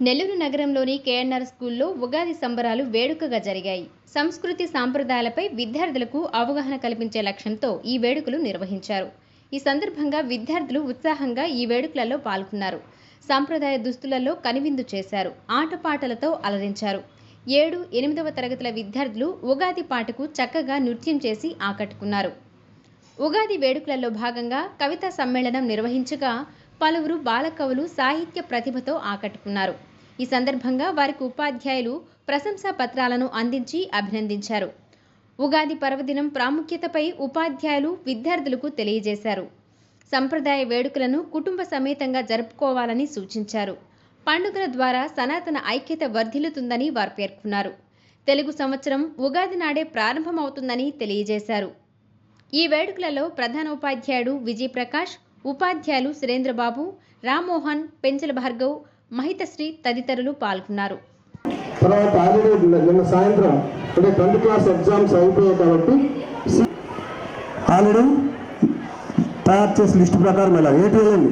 Nellore నగరంలోని KNR స్కూల్లో ఉగాది సంబరాలు వేడుకగా జరిగాయి. సంస్కృతి సాంప్రదాయాలపై విద్యార్థులకు అవగాహన కల్పించే లక్ష్యంతో ఈ వేడుకలు నిర్వహించారు. ఈ సందర్భంగా విద్యార్థులు ఉత్సాహంగా ఈ వేడుకలలో పాల్గొన్నారు. సాంప్రదాయ దుస్తులలో కనువిందు చేశారు. ఆటపాటలతో అలరించారు. ఏడు ఎనిమిదవ తరగతుల విద్యార్థులు ఉగాది పాటకు చక్కగా నృత్యం చేసి ఆకట్టుకున్నారు. ఉగాది వేడుకలలో భాగంగా కవితా సమ్మేళనం నిర్వహించగా పలువురు బాలకవులు సాహిత్య ప్రతిభతో ఆకట్టుకున్నారు. ఈ సందర్భంగా వారికి ఉపాధ్యాయులు ప్రశంసా పత్రాలను అందించి అభినందించారు. ఉగాది పర్వదినం ప్రాముఖ్యతపై ఉపాధ్యాయులు విద్యార్థులకు తెలియజేశారు. సంప్రదాయ వేడుకలను కుటుంబ సమేతంగా జరుపుకోవాలని సూచించారు. పండుగల ద్వారా సనాతన ఐక్యత వర్ధిల్లుతుందని వారు పేర్కొన్నారు. తెలుగు సంవత్సరం ఉగాది నాడే ప్రారంభమవుతుందని తెలియజేశారు. ఈ వేడుకలలో ప్రధానోపాధ్యాయుడు విజయ్ ప్రకాష్ ఉపాధ్యాయులు సురేంద్రబాబు రామ్మోహన్ పెంచల భార్గవ్ మహితశ్రీ తదితరులు పాల్గొన్నారు. తర్వాత ఆల్రెడీ నిన్న సాయంత్రం అంటే టెన్త్ క్లాస్ ఎగ్జామ్స్ అయిపోయాయి కాబట్టి ఆల్రెడీ తయారు చేసిన లిస్ట్ ప్రకారం ఇలా ఏటి వెళ్ళండి.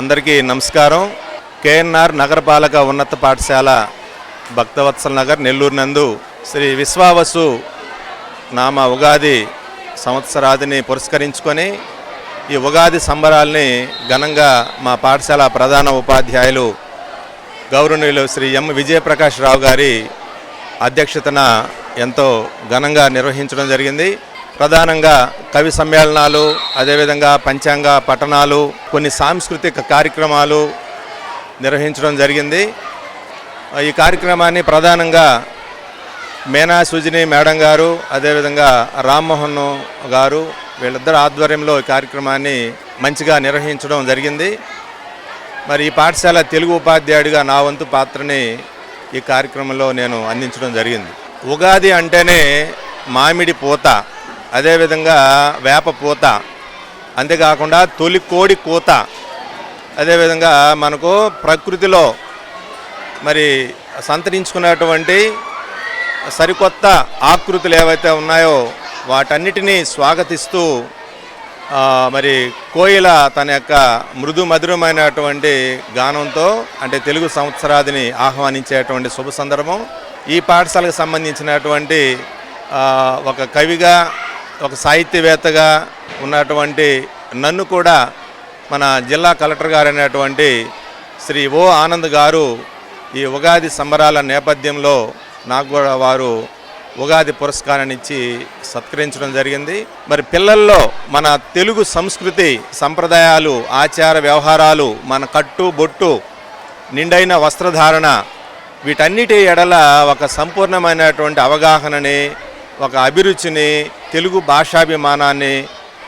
అందరికీ నమస్కారం. కేఎన్ఆర్ నగరపాలక ఉన్నత పాఠశాల భక్తవత్సల నగర్ నెల్లూరు నందు శ్రీ విశ్వావసు నామ ఉగాది సంవత్సరాదిని పురస్కరించుకొని ఈ ఉగాది సంబరాల్ని ఘనంగా మా పాఠశాల ప్రధాన ఉపాధ్యాయులు గౌరవనీయులు శ్రీ ఎం విజయప్రకాష్ రావు గారి అధ్యక్షతన ఎంతో ఘనంగా నిర్వహించడం జరిగింది. ప్రధానంగా కవి సమ్మేళనాలు అదేవిధంగా పంచాంగ పఠనాలు కొన్ని సాంస్కృతిక కార్యక్రమాలు నిర్వహించడం జరిగింది. ఈ కార్యక్రమాన్ని ప్రధానంగా మేనా సుజిని మేడం గారు అదేవిధంగా రామ్మోహన్ గారు వీళ్ళిద్దరు ఆధ్వర్యంలో ఈ కార్యక్రమాన్ని మంచిగా నిర్వహించడం జరిగింది. మరి ఈ పాఠశాల తెలుగు ఉపాధ్యాయుడిగా నా వంతు పాత్రని ఈ కార్యక్రమంలో నేను అందించడం జరిగింది. ఉగాది అంటేనే మామిడి పూత అదేవిధంగా వేప పూత అంతేకాకుండా తొలి కోడి కూత అదేవిధంగా మనకు ప్రకృతిలో మరి సంతరించుకున్నటువంటి సరికొత్త ఆకృతులు ఏవైతే ఉన్నాయో వాటన్నిటినీ స్వాగతిస్తూ మరి కోయిల తన యొక్క మృదు మధురమైనటువంటి గానంతో అంటే తెలుగు సంవత్సరాదిని ఆహ్వానించేటువంటి శుభ సందర్భం. ఈ పాఠశాలకు సంబంధించినటువంటి ఒక కవిగా ఒక సాహిత్యవేత్తగా ఉన్నటువంటి నన్ను కూడా మన జిల్లా కలెక్టర్ గారు అయినటువంటి శ్రీ ఓ ఆనంద్ గారు ఈ ఉగాది సంబరాల నేపథ్యంలో నాకు కూడా వారు ఉగాది పురస్కారాన్ని ఇచ్చి సత్కరించడం జరిగింది. మరి పిల్లల్లో మన తెలుగు సంస్కృతి సంప్రదాయాలు ఆచార వ్యవహారాలు మన కట్టు బొట్టు నిండైన వస్త్రధారణ వీటన్నిటి ఎడల ఒక సంపూర్ణమైనటువంటి అవగాహనని ఒక అభిరుచిని తెలుగు భాషాభిమానాన్ని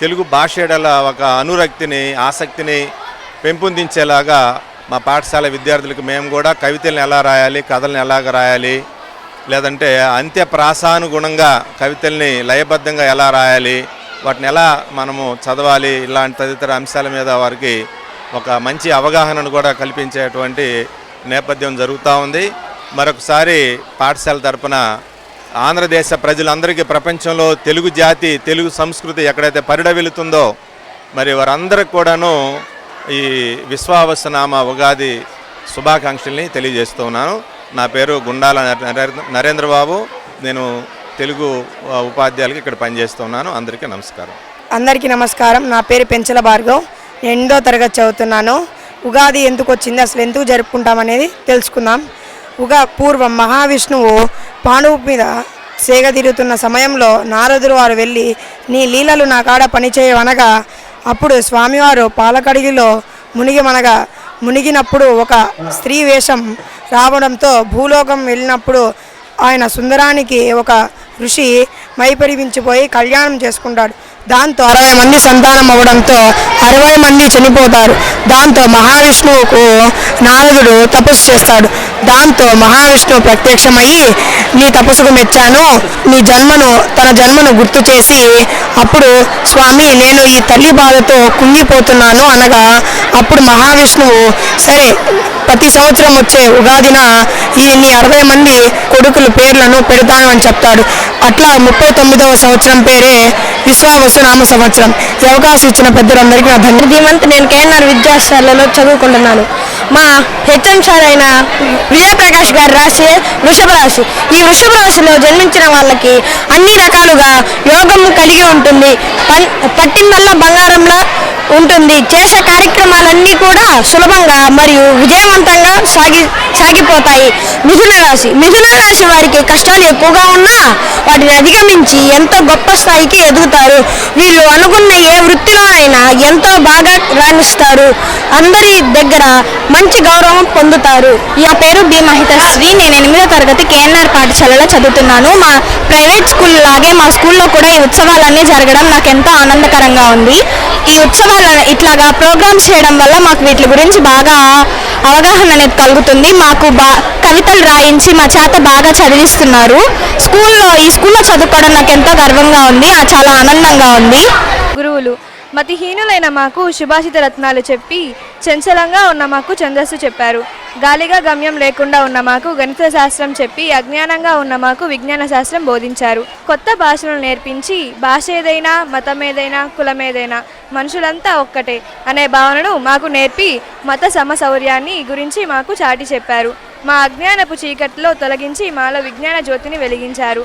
తెలుగు భాష ఎడల ఒక అనురక్తిని ఆసక్తిని పెంపొందించేలాగా మా పాఠశాల విద్యార్థులకు మేము కూడా కవితలను ఎలా రాయాలి కథలను ఎలాగ రాయాలి లేదంటే అంత్య ప్రాసానుగుణంగా కవితల్ని లయబద్ధంగా ఎలా రాయాలి వాటిని ఎలా మనము చదవాలి ఇలాంటి తదితర అంశాల మీద వారికి ఒక మంచి అవగాహనను కూడా కల్పించేటువంటి నేపథ్యం జరుగుతూ ఉంది. మరొకసారి పాఠశాల తరపున ఆంధ్రదేశ ప్రజలందరికీ ప్రపంచంలో తెలుగు జాతి తెలుగు సంస్కృతి ఎక్కడైతే పరిడవిల్లుతుందో మరి వారందరికి కూడాను ఈ విశ్వావసనామ ఉగాది శుభాకాంక్షల్ని తెలియజేస్తున్నాను నా పేరు గుండాల నరేంద్ర- నరేంద్రబాబు. నేను తెలుగు ఉపాధ్యాయులకి ఇక్కడ పనిచేస్తున్నాను. అందరికీ నమస్కారం. అందరికీ నమస్కారం. నా పేరు పెంచల భార్గవ్. నేను ఎనిమిదో తరగతి చదువుతున్నాను. ఉగాది ఎందుకు వచ్చింది? అసలు ఎందుకు జరుపుకుంటామనేది తెలుసుకుందాం. ఉగా పూర్వం మహావిష్ణువు పాండవు మీద సేగ తిరుగుతున్న సమయంలో నారదులు వారు వెళ్ళి నీ లీలలు నా కాడ పనిచేయవనగా అప్పుడు స్వామివారు పాలకడిగిలో మునిగిమనగా మునిగినప్పుడు ఒక స్త్రీ వేషం రావడంతో భూలోకం వెళ్ళినప్పుడు ఆయన సుందరానికి ఒక ఋషి మైపరివించిపోయి కళ్యాణం చేసుకుంటాడు. దాంతో అరవై మంది సంతానం అవ్వడంతో అరవై మంది చనిపోతారు. దాంతో మహావిష్ణువుకు నారదుడు తపస్సు చేస్తాడు. దాంతో మహావిష్ణువు ప్రత్యక్షమయ్యి నీ తపస్సుకు మెచ్చాను. నీ జన్మను తన జన్మను గుర్తు చేసి అప్పుడు స్వామి నేను ఈ తల్లి బాధతో కుంగిపోతున్నాను అనగా అప్పుడు మహావిష్ణువు సరే ప్రతి సంవత్సరం వచ్చే ఉగాదిన ఈ నీ అరవై మంది కొడుకుల పేర్లను పెడతాను అని చెప్తాడు. అట్లా ముప్పై తొమ్మిదవ సంవత్సరం పేరే విశ్వావసు నామ సంవత్సరం. ఈ అవకాశం ఇచ్చిన పెద్దలందరికీ నా ధన్యవాదాలు. నేను కేఎన్ఆర్ విద్యాశాలలో చదువుకుంటున్నాను. మా హెచ్ఎం సార్ అయిన విజయప్రకాష్ గారు రాసి వృషభ రాశి. ఈ వృషభ రాశిలో జన్మించిన వాళ్ళకి అన్ని రకాలుగా యోగం కలిగి ఉంటుంది. పన్- పట్టిందల్లా బంగారంలా ఉంటుంది. చేసే కార్యక్రమాలన్నీ కూడా సులభంగా మరియు విజయవంతంగా సాగి సాగిపోతాయి. మిథున రాశి. మిథున రాశి వారికి కష్టాలు ఎక్కువగా ఉన్నా వాటిని అధిగమించి ఎంతో గొప్ప స్థాయికి ఎదుగుతారు. వీళ్ళు అనుకున్న ఏ వృత్తిలో అయినా ఎంతో బాగా రాణిస్తారు. అందరి దగ్గర మంచి గౌరవం పొందుతారు. నా పేరు బి మహితశ్రీ నేను ఎనిమిదో తరగతి కేఎన్ఆర్ పాఠశాలలో చదువుతున్నాను. మా ప్రైవేట్ స్కూల్ లాగే మా స్కూల్లో కూడా ఈ ఉత్సవాలన్నీ జరగడం నాకు ఎంతో ఆనందకరంగా ఉంది. ఈ ఉత్సవాలు ఇట్లాగా ప్రోగ్రామ్స్ చేయడం వల్ల మాకు వీటి గురించి బాగా అవగాహన అనేది కలుగుతుంది. మాకు బా కవితలు రాయించి మా చేత బాగా చదివిస్తున్నారు. స్కూల్లో ఈ స్కూల్లో చదువుకోవడం నాకు ఎంతో గర్వంగా ఉంది. చాలా ఆనందంగా ఉంది. గురువులు మతిహీనులైన మాకు సుభాషిత రత్నాలు చెప్పి చంచలంగా ఉన్న మాకు ఛందస్సు చెప్పారు. గాలిగా గమ్యం లేకుండా ఉన్న మాకు గణిత శాస్త్రం చెప్పి అజ్ఞానంగా ఉన్న మాకు విజ్ఞాన శాస్త్రం బోధించారు. కొత్త భాషలను నేర్పించి భాష ఏదైనా మతం ఏదైనా కులం ఏదైనా మనుషులంతా ఒక్కటే అనే భావనను మాకు నేర్పి మత సమసౌర్యాన్ని గురించి మాకు చాటి చెప్పారు. మా అజ్ఞానపు చీకట్లో తొలగించి మాలో విజ్ఞాన జ్యోతిని వెలిగించారు.